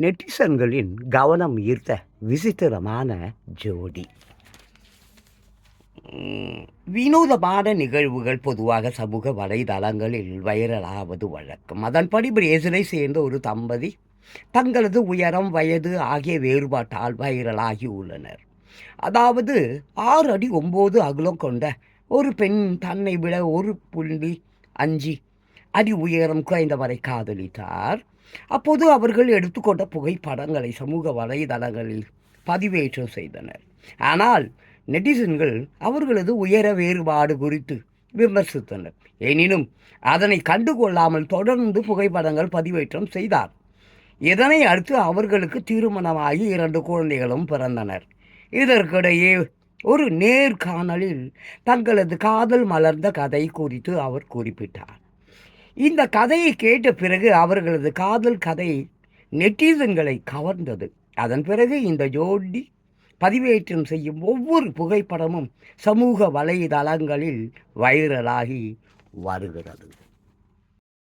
நெட்டிசன்களின் கவனம் ஈர்த்த விசித்திரமான ஜோடி. வினோதமான நிகழ்வுகள் பொதுவாக சமூக வலைதளங்களில் வைரலாவது வழக்கம். அதன்படி பிரேசிலை சேர்ந்த ஒரு தம்பதி தங்களது உயரம் வயது ஆகிய வேறுபாட்டால் வைரலாகி உள்ளனர். அதாவது ஆறு அடி ஒம்பது அகலம் கொண்ட ஒரு பெண் தன்னை விட ஒரு புள்ளி அஞ்சு அடி உயரம் குறைந்தவரை காதலித்தார். அப்போது அவர்கள் எடுத்துக்கொண்ட புகைப்படங்களை சமூக வலைதளங்களில் பதிவேற்றம் செய்தனர். ஆனால் நெட்டிசன்கள் அவர்களது உயர வேறுபாடு குறித்து விமர்சித்தனர். எனினும் அதனை கண்டுகொள்ளாமல் தொடர்ந்து புகைப்படங்கள் பதிவேற்றம் செய்தார். இதனை அடுத்து அவர்களுக்கு திருமணமாகி இரண்டு குழந்தைகளும் பிறந்தனர். இதற்கிடையே ஒரு நேர்காணலில் தங்களது காதல் மலர்ந்த கதை குறித்து அவர் குறிப்பிட்டார். இந்த கதையை கேட்ட பிறகு அவர்களது காதல் கதை நெட்டிசன்களை கவர்ந்தது. அதன் பிறகு இந்த ஜோடி பதிவேற்றம் செய்யும் ஒவ்வொரு புகைப்படமும் சமூக வலைதளங்களில் வைரலாகி வருகிறது.